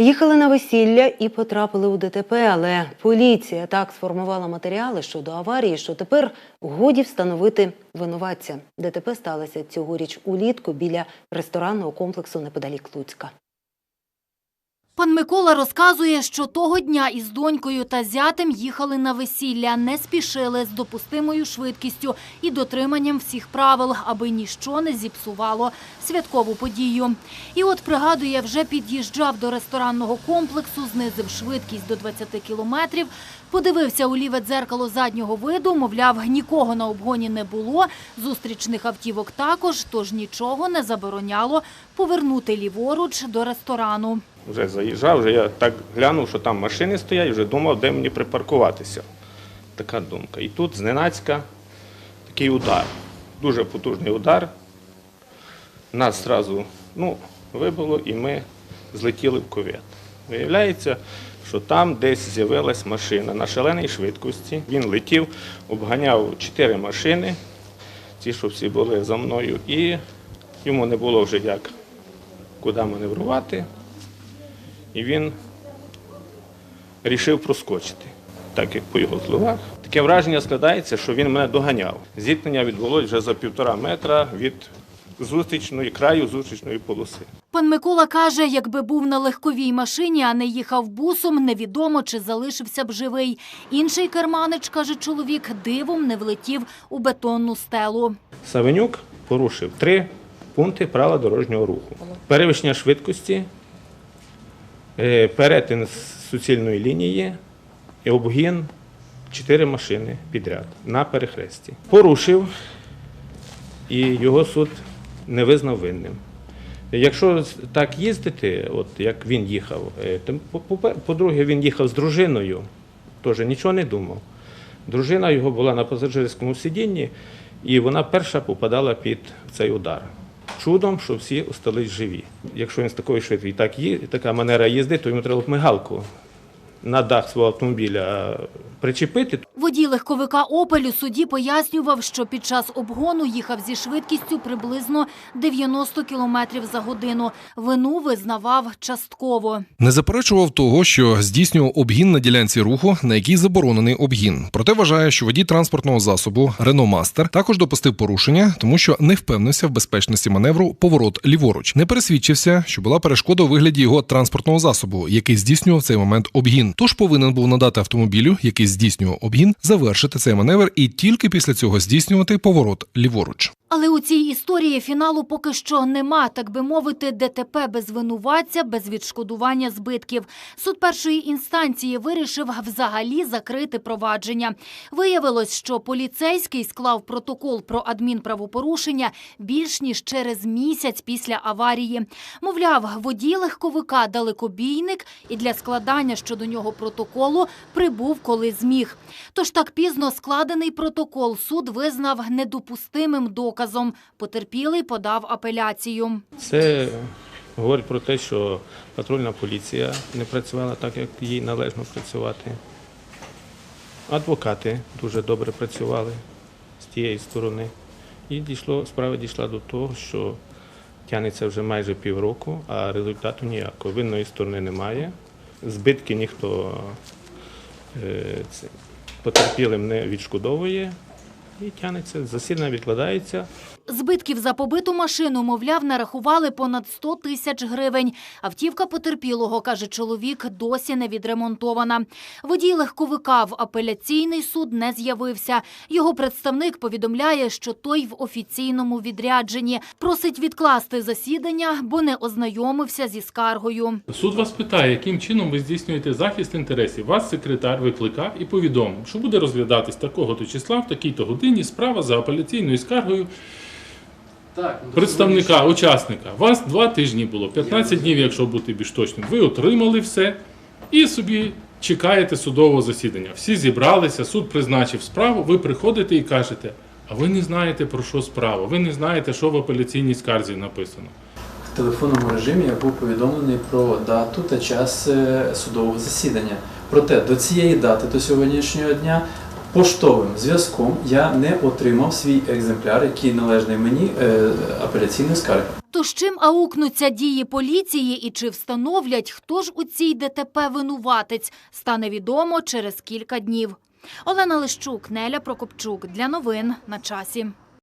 Їхали на весілля і потрапили у ДТП, але поліція так сформувала матеріали щодо аварії, що тепер годі встановити винуватця. ДТП сталося цьогоріч улітку біля ресторанного комплексу неподалік Луцька. Пан Микола розказує, що того дня із донькою та зятем їхали на весілля, не спішили з допустимою швидкістю і дотриманням всіх правил, аби ніщо не зіпсувало святкову подію. І от пригадує, вже під'їжджав до ресторанного комплексу, знизив швидкість до 20 кілометрів, подивився у ліве дзеркало заднього виду, мовляв, нікого на обгоні не було, зустрічних автівок також, тож нічого не забороняло повернути ліворуч до ресторану. Вже заїжджав, вже я так глянув, що там машини стоять, вже думав, де мені припаркуватися. Така думка. І тут зненацька такий удар. Дуже потужний удар. Нас одразу ну, вибило і ми злетіли в ковет. Виявляється, що там десь з'явилась машина на шаленій швидкості. Він летів, обганяв чотири машини, ті, що всі були за мною, і йому не було вже як куди маневрувати. І він рішив проскочити, так як по його словах. Таке враження складається, що він мене доганяв. Зіткнення відбулося вже за півтора метра від зустрічної краю зустрічної полоси. Пан Микола каже, якби був на легковій машині, а не їхав бусом, невідомо, чи залишився б живий. Інший керманич, каже чоловік, дивом не влетів у бетонну стелу. Савенюк порушив три пункти правил дорожнього руху: перевищення швидкості, перетин з суцільної лінії і обгін чотири машини підряд на перехресті. Порушив і його суд не визнав винним. Якщо так їздити, от як він їхав, е, то, по- по- по-друге, він їхав з дружиною, теж нічого не думав. Дружина його була на пасажирському сидінні, і вона перша попадала під цей удар. Чудом, що всі остались живі. Якщо він з такою швидкістю так є, така манера їзди, то йому треба мигалку на дах свого автомобіля причепити. Водій легковика «Опель» у суді пояснював, що під час обгону їхав зі швидкістю приблизно 90 км за годину. Вину визнавав частково. Не заперечував того, що здійснював обгін на ділянці руху, на якій заборонений обгін. Проте вважає, що водій транспортного засобу Рено Мастер також допустив порушення, тому що не впевнився в безпечності маневру поворот ліворуч. Не пересвідчився, що була перешкода у вигляді його транспортного засобу, який здійснював в цей момент обгін. Тож повинен був надати автомобілю, який здійснював обгін, завершити цей маневр і тільки після цього здійснювати поворот ліворуч. Але у цій історії фіналу поки що нема, так би мовити, ДТП без винуватця, без відшкодування збитків. Суд першої інстанції вирішив взагалі закрити провадження. Виявилось, що поліцейський склав протокол про адмінправопорушення більш ніж через місяць після аварії. Мовляв, водій легковика далекобійник і для складання щодо нього протоколу прибув, коли зміг. Тож так пізно складений протокол суд визнав недопустимим доказом. Потерпілий подав апеляцію. Це говорить про те, що патрульна поліція не працювала так, як їй належно працювати. Адвокати дуже добре працювали з тієї сторони. І дійшло, справа дійшла до того, що тягнеться вже майже півроку, а результату ніякого. Винної сторони немає. Збитки ніхто е, потерпілим не відшкодовує. І тягнеться, засідання відкладається. Збитків за побиту машину, мовляв, нарахували понад 100 тисяч гривень. Автівка потерпілого, каже чоловік, досі не відремонтована. Водій легковика в апеляційний суд не з'явився. Його представник повідомляє, що той в офіційному відрядженні. Просить відкласти засідання, бо не ознайомився зі скаргою. Суд вас питає, яким чином ви здійснюєте захист інтересів. Вас секретар викликав і повідомив, що буде розглядатись такого-то числа в такій-то годині справа за апеляційною скаргою представника, учасника. Вас два тижні було, 15 днів, якщо бути більш точним. Ви отримали все і собі чекаєте судового засідання. Всі зібралися, суд призначив справу. Ви приходите і кажете, а ви не знаєте про що справа, ви не знаєте, що в апеляційній скарзі написано. В телефонному режимі я був повідомлений про дату та час е, судового засідання. Проте до цієї дати, до сьогоднішнього дня, поштовим зв'язком я не отримав свій екземпляр, який належний мені е, апеляційної скарги. Тож Тож чим аукнуться дії поліції і чи встановлять, хто ж у цій ДТП винуватець, стане відомо через кілька днів. Олена Лищук, Неля Прокопчук. Для новин на часі.